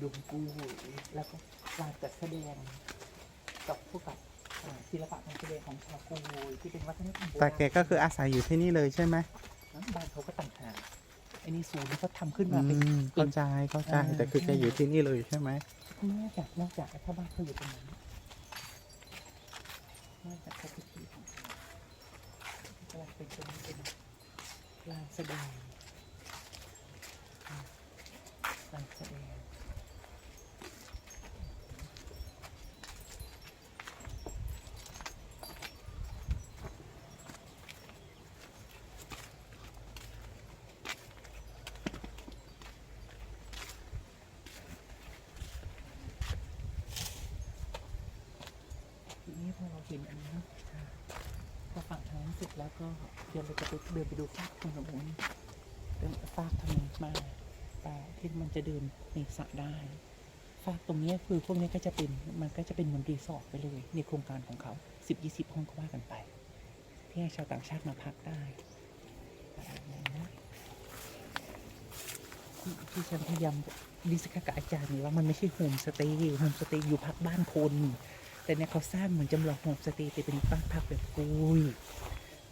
ดวงกูแล้วก็การจัดแสดงกับพวกกับอ่าศิลปะการแสดงของชาวกูที่เป็นวัฒนธรรมโบราณแต่แกก็คืออาศัยอยู่ที่นี่เลยใช่ไหมบ้านเขาก็ต่างหากไอ้นี่ศูนย์ที่เขาทำขึ้นอืมาเป็นมเข้าใจเข้าใจเออแต่คือแกอยู่ที่นี่เลยใช่ไหมนอกจากนอกจากถ้าบ้านเขาอยู่ตรงนั้นนอกจากเขาพิธีของเขากำลังเป็นตรงนี้เป็นลานแสดงลานแสดง ทีนี้พอเราเห็นอันนี้นะพอฝั่งทางนั้นเสร็จแล้วก็เดี๋ยวเราจะไปเดินไปดูฟากตรงนู้นเดินฟากทางนี้มาแต่ที่มันจะเดินในสระได้ฟากตรงนี้คือพวกนี้ก็จะเป็นมันก็จะเป็นเหมือนรีสอร์ทไปเลย ในโครงการของเขาสิบยี่สิบห้องก็ว่ากันไป ที่ให้ชาวต่างชาติมาพักได้ที่ฉันพยายามดิสคัสกับอาจารย์ว่ามันไม่ใช่โฮมสเตย์โฮมสเตย์อยู่พักบ้านคน แต่เนี่ยเขาสร้างเหมือนจำลองโฮมสเตย์ไปเป็นบ้านพักแบบกุย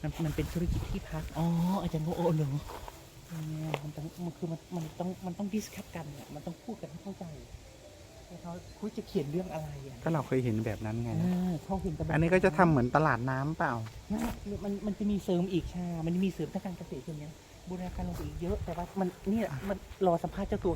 มันมันเป็นธุรกิจที่พัก อ๋อ อาจารย์ก็โอ้เหรอเนี่ยมันต้องมันคือมันมันต้องมันต้องดิสคัทกันอะมันต้องพูดกันให้เข้าใจแล้วเขาคุยจะเขียนเรื่องอะไรอะก็เราเคยเห็นแบบนั้นไง อ่าเขาเห็นแต่แบบ อันนี้ก็จะทำเหมือนตลาดน้ำเปล่า นะมันมันจะมีเสริมอีกค่ะมันจะมีเสริมทางการเกษตรตัวเนี้ยบูรณาการลงไปอีกเยอะ แต่ว่ามันเนี่ยมันรอสัมภาษณ์เจ้าตัว